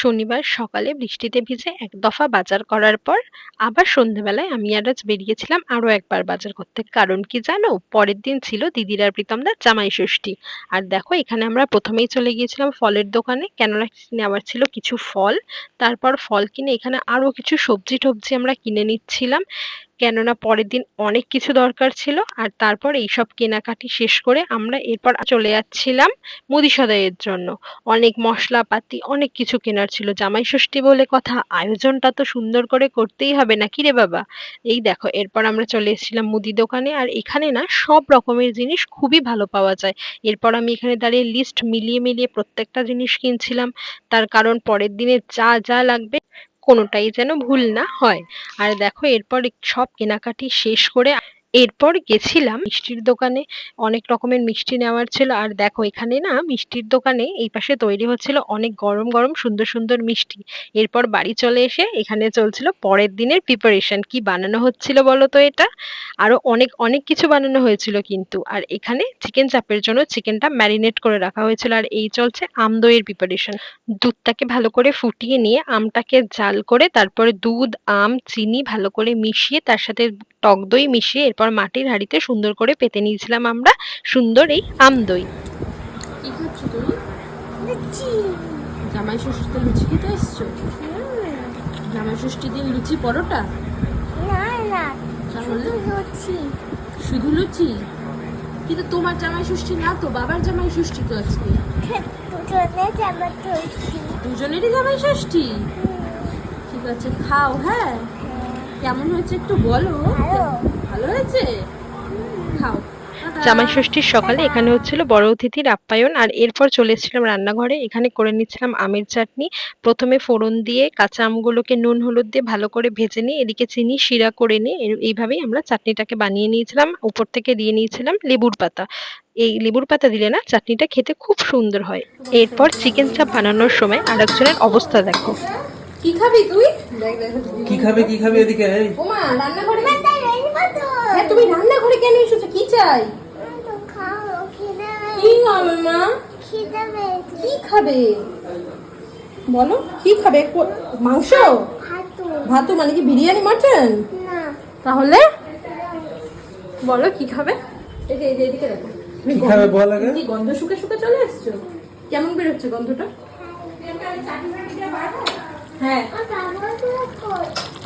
শনিবার সকালে বৃষ্টিতে ভিজে এক দফা বাজার করার পর আবার সন্ধেবেলায় আমি আর আজ বেরিয়েছিলাম আরও একবার বাজার করতে। কারণ কি জানো? পরের দিন ছিল দিদির আর প্রীতমদার জামাই ষষ্ঠী। আর দেখো, এখানে আমরা প্রথমেই চলে গিয়েছিলাম ফলের দোকানে। কেননা নেওয়ার ছিল কিছু ফল। তারপর ফল কিনে এখানে আরও কিছু সবজি টবজি আমরা কিনে নিচ্ছিলাম। কেননা পরের দিন অনেক কিছু দরকার ছিল আর তারপর এইসব কেনাকাটি শেষ করে আমরা এরপর চলে যাচ্ছিলাম মুদি সদাইয়ের জন্য। অনেক মশলাপাতি, অনেক কিছু কেনার ছিল। জামাই ষষ্ঠী বলে কথা, আয়োজনটা তো সুন্দর করে করতেই হবে নাকি রে বাবা? এই দেখো, এরপর আমরা চলে এসেছিলাম মুদি দোকানে আর এখানে না সব রকমের জিনিস খুবই ভালো পাওয়া যায়। এরপর আমি এখানে দাঁড়িয়ে লিস্ট মিলিয়ে মিলিয়ে প্রত্যেকটা জিনিস কিনছিলাম। তার কারণ পরের দিনে যা যা লাগবে কোনোটাই যেন ভুল না হয়। আর দেখো এরপর সব কেনাকাটি শেষ করে এরপর গেছিলাম মিষ্টির দোকানে। অনেক রকমের মিষ্টি নেওয়ার ছিল। আর দেখো, এখানে না মিষ্টির দোকানে এই পাশে তৈরি হচ্ছিল অনেক গরম গরম সুন্দর সুন্দর মিষ্টি। এরপর বাড়ি চলে এসে এখানে চলছিল পরের দিনের প্রিপারেশন কি বানানো হচ্ছিল বলো তো এটা? আরও অনেক অনেক কিছু বানানো হয়েছিল কিন্তু। আর এখানে চিকেন চাপের জন্য চিকেনটা ম্যারিনেট করে রাখা হয়েছিল। আর এই চলছে আমদইয়ের প্রিপারেশন দুধটাকে ভালো করে ফুটিয়ে নিয়ে আমটাকে জাল করে তারপরে দুধ, আম, চিনি ভালো করে মিশিয়ে তার সাথে টক দই মিশিয়ে এরপর মাটির হাঁড়িতে সুন্দর করে পেতে নিয়েছিলাম আমরা সুন্দর এই আম দই। জামাই ষষ্ঠীতে লুচি খেতে এসছো? জামাই দিন লুচি পরোটা? শুধু লুচি। কিন্তু তোমার জামাই ষষ্ঠী না তো বাবার জামাই ষষ্ঠী তো আজকে। দুজনেরই জামাই ষষ্ঠী? ঠিক আছে খাও হ্যাঁ? কেমন হয়েছে একটু বলো? ভালো। হয়েছে? খাও। জামাই ষষ্ঠীর সকালে এখানে হচ্ছিল বড় অতিথির আপ্যায়ন আর এরপর চলে এসেছিলাম রান্নাঘরে। এখানে করে নিচ্ছিলাম আমের চাটনি। প্রথমে ফোড়ন দিয়ে কাঁচা আমগুলোকে নুন হলুদ দিয়ে ভালো করে ভেজে নিয়ে এদিকে চিনি শিরা করে নিয়ে এইভাবেই আমরা চাটনিটাকে বানিয়ে নিয়েছিলাম। উপর থেকে দিয়ে নিয়েছিলাম লেবুর পাতা। এই লেবুর পাতা দিলে না চাটনিটা খেতে খুব সুন্দর হয়। এরপর চিকেন চাপ বানানোর সময় আরেকজনের অবস্থা দেখো। কি খাবি তুই? দেখ দেখ কি খাবে কি খাবে এদিকে এই। ওমা রান্নাঘরে তাই হ্যাঁ তুমি রান্নাঘরে কেন এসেছ? কি চাই? তো খাও কি খাবে মা? কি খাবে? বলো কি খাবে? কো- মাংস? ভাতু। মানে কি বিরিয়ানি মাটন? না। তাহলে? বলো কি খাবে? এই যে এদিকে রাখো কি খাবে বল আগে। কি গন্ধ শুকে শুকে চলে এসছো? কেমন বেরোচ্ছে গন্ধটা হ্যাঁ ও তারপর তো কই ও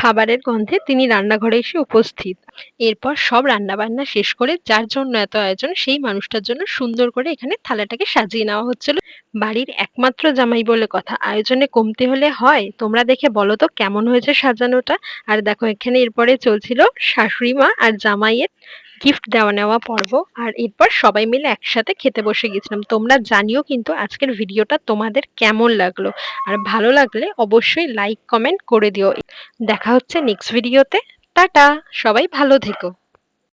খাবারের গন্ধে তিনি রান্নাঘরে এসে উপস্থিত। এরপর সব রান্নাবান্না শেষ করে যার জন্য এত আয়োজন, সেই মানুষটার জন্য সুন্দর করে এখানে থালাটাকে সাজিয়ে নেওয়া হচ্ছিল। বাড়ির একমাত্র জামাই বলে কথা, আয়োজনে কমতে হলে হয়। তোমরা দেখে বলো তো কেমন হয়েছে সাজানোটা। আর দেখো, এখানে এরপরে চলছিল শাশুড়ি মা আর জামাইয়ের গিফট দেওয়া নেওয়া পর্ব। আর এরপর সবাই মিলে একসাথে খেতে বসে গেছিলাম তোমরা জানিও কিন্তু আজকের ভিডিওটা তোমাদের কেমন লাগল। আর ভালো লাগলে অবশ্যই লাইক কমেন্ট করে দিও। দেখা হচ্ছে নেক্সট ভিডিওতে টাটা! সবাই ভালো থেকো।